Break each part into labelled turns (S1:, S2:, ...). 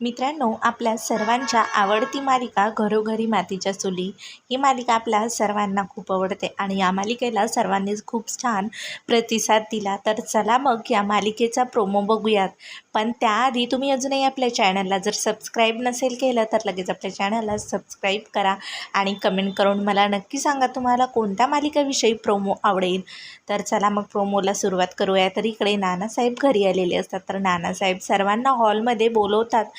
S1: मित्रांनो आपल्या सर्वांच्या आवडती मालिका घरोघरी मातीच्या चुली ही मालिका आपल्या सर्वांना खूप आवडते आणि या मालिकेला सर्वांनीच खूप छान प्रतिसाद दिला. तर चला मग या मालिकेचा प्रोमो बघूयात. पण त्याआधी तुम्ही अजूनही आपल्या चॅनलला जर सबस्क्राईब नसेल केलं तर लगेच आपल्या चॅनलला सबस्क्राईब करा आणि कमेंट करून मला नक्की सांगा तुम्हाला कोणत्या मालिकेविषयी प्रोमो आवडेल. तर चला मग प्रोमोला सुरुवात करूया. तर इकडे नानासाहेब घरी आलेले असतात. तर नानासाहेब सर्वांना हॉलमध्ये बोलवतात.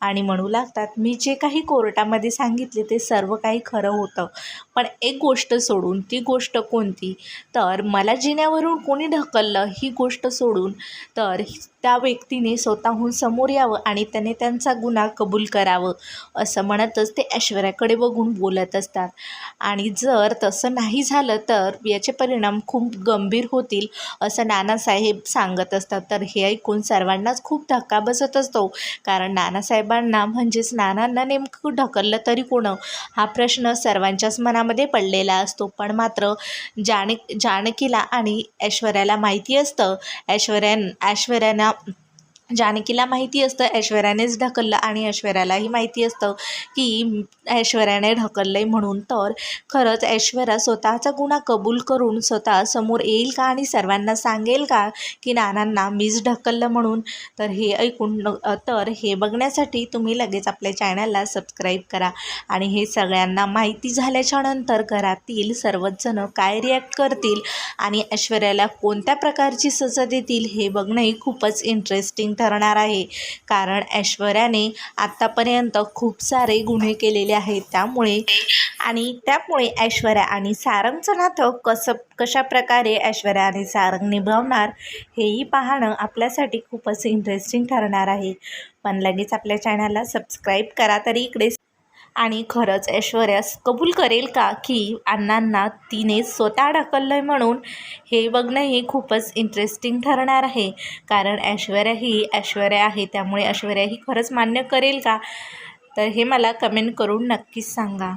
S1: आणि म्हणू लागतात मी जे काही कोर्टामध्ये सांगितले ते सर्व काही खरं होतं. पण एक गोष्ट सोडून ती गोष्ट कोणती? तर मला जिन्यावरून कोणी ढकललं ही गोष्ट सोडून तर त्या व्यक्तीने स्वतःहून समोर यावं आणि त्याने त्यांचा गुन्हा कबूल करावं असं म्हणतच ते ऐश्वर्याकडे बघून बोलत असतात. आणि जर तसं नाही झालं तर याचे परिणाम खूप गंभीर होतील असं नानासाहेब सांगत असतात. तर हे ऐकून सर्वांनाच खूप धक्का बसत असतो. कारण नानासाहेब साहेबांना म्हणजेच नानांना नेमकं ढकललं तरी कोण? हा प्रश्न सर्वांच्याच मनामध्ये पडलेला असतो. पण मात्र जानक जानकीला आणि ऐश्वर्याला माहिती असतं. ऐश्वर्या ऐश्वर्याना जानकीला माहिती असतं ऐश्वर्यानेच ढकललं आणि ऐश्वर्यालाही माहिती असतं की ऐश्वर्याने ढकललं आहे म्हणून. तर खरंच ऐश्वर्या स्वतःचा गुन्हा कबूल करून स्वतः समोर येईल का आणि सर्वांना सांगेल का की नानांना मीच ढकललं म्हणून? तर हे ऐकून तर हे बघण्यासाठी तुम्ही लगेच आपल्या चॅनलला सबस्क्राईब करा आणि हे सगळ्यांना माहिती झाल्याच्यानंतर घरातील सर्वजणं काय रिॲक्ट करतील आणि ऐश्वर्याला कोणत्या प्रकारची सजा देतील हे बघणंही खूपच इंटरेस्टिंग ठरणार आहे. कारण ऐश्वर्याने आत्तापर्यंत खूप सारे गुन्हे केलेले आहेत. त्यामुळे आणि त्यामुळे ऐश्वर्या आणि सारंगचं नातं कसं कशा प्रकारे ऐश्वर्या आणि सारंग निभावणार हेही पाहणं आपल्यासाठी खूपच इंटरेस्टिंग ठरणार आहे. पण लगेच आपल्या चॅनलला सबस्क्राईब करा तरी इकडे आणि खरंच ऐश्वर्यास कबूल करेल का की अण्णांना तिने स्वतः ढकललं आहे म्हणून हे बघणं हे खूपच इंटरेस्टिंग ठरणार आहे. कारण ऐश्वर्या ही ऐश्वर्या आहे त्यामुळे ऐश्वर्या ही खरंच मान्य करेल का? तर हे मला कमेंट करून नक्कीच सांगा.